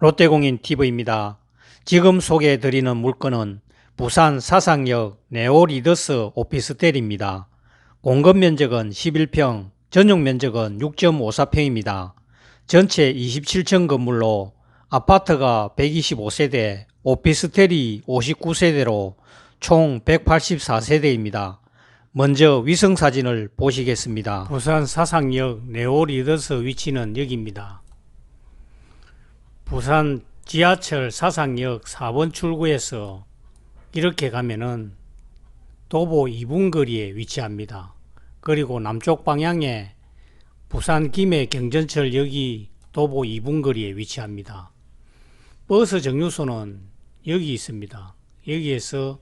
롯데공인 TV입니다. 지금 소개해드리는 물건은 부산 사상역 네오리더스 오피스텔입니다. 공급 면적은 11평, 전용 면적은 6.54평입니다. 전체 27층 건물로 아파트가 125세대, 오피스텔이 59세대로 총 184세대입니다. 먼저 위성 사진을 보시겠습니다. 부산 사상역 네오리더스 위치는 여기입니다. 부산 지하철 사상역 4번 출구에서 이렇게 가면은 도보 2분 거리에 위치합니다. 그리고 남쪽 방향에 부산 김해 경전철역이 도보 2분 거리에 위치합니다. 버스 정류소는 여기 있습니다. 여기에서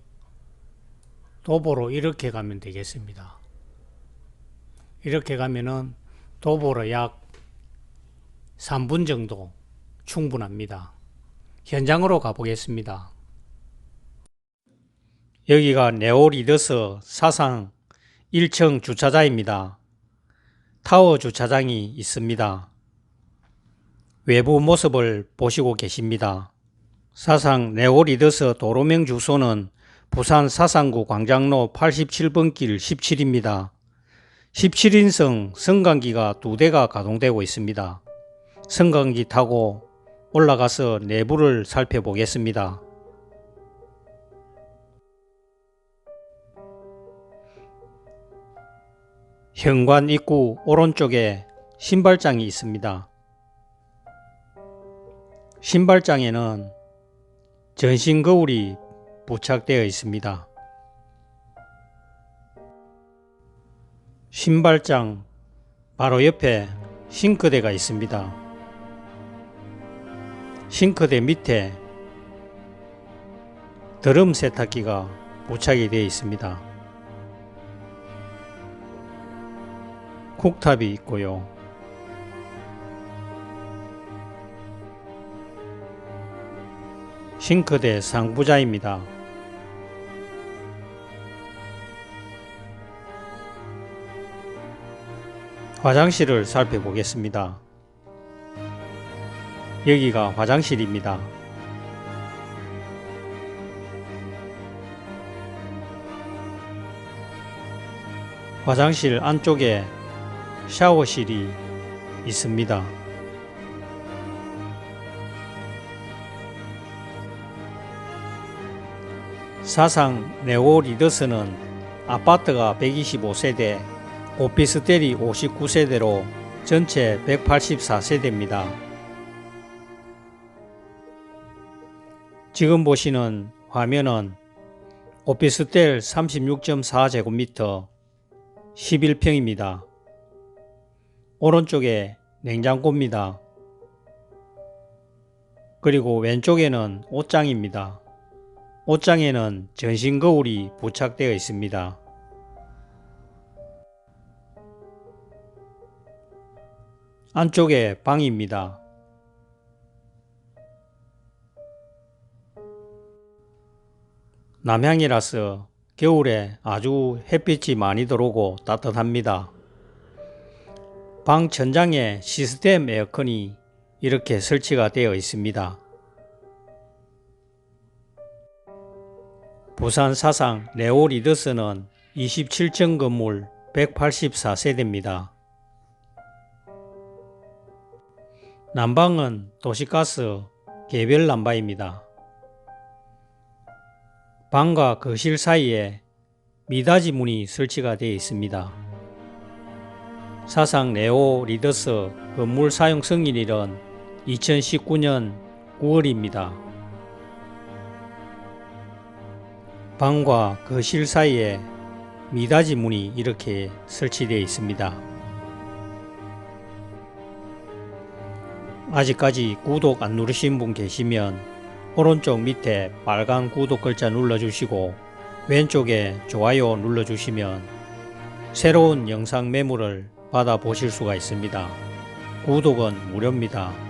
도보로 이렇게 가면 되겠습니다. 이렇게 가면은 도보로 약 3분 정도 충분합니다. 현장으로 가보겠습니다. 여기가 네오리더스 사상 1층 주차장입니다. 타워 주차장이 있습니다. 외부 모습을 보시고 계십니다. 사상 네오리더스 도로명 주소는 부산 사상구 광장로 87번 길 17입니다. 17인승 승강기가 두 대가 가동되고 있습니다. 승강기 타고 올라가서 내부를 살펴보겠습니다. 현관 입구 오른쪽에 신발장이 있습니다. 신발장에는 전신 거울이 부착되어 있습니다. 신발장 바로 옆에 싱크대가 있습니다. 싱크대 밑에 드럼 세탁기가 부착이 되어 있습니다. 쿡탑이 있고요. 싱크대 상부자입니다. 화장실을 살펴보겠습니다. 여기가 화장실입니다. 화장실 안쪽에 샤워실이 있습니다. 사상 네오 리더스는 아파트가 125세대, 오피스텔이 59세대로 전체 184세대입니다. 지금 보시는 화면은 오피스텔 36.4제곱미터 11평입니다. 오른쪽에 냉장고입니다. 그리고 왼쪽에는 옷장입니다. 옷장에는 전신 거울이 부착되어 있습니다. 안쪽에 방입니다. 남향이라서 겨울에 아주 햇빛이 많이 들어오고 따뜻합니다. 방 천장에 시스템 에어컨이 이렇게 설치가 되어 있습니다. 부산 사상 네오리더스는 27층 건물 184세대입니다. 난방은 도시가스 개별 난방입니다. 방과 거실 사이에 미닫이 문이 설치가 되어 있습니다. 사상 네오 리더스 건물 사용 승인일은 2019년 9월입니다. 방과 거실 사이에 미닫이 문이 이렇게 설치되어 있습니다. 아직까지 구독 안 누르신 분 계시면 오른쪽 밑에 빨간 구독 글자 눌러주시고 왼쪽에 좋아요 눌러주시면 새로운 영상 매물을 받아 보실 수가 있습니다. 구독은 무료입니다.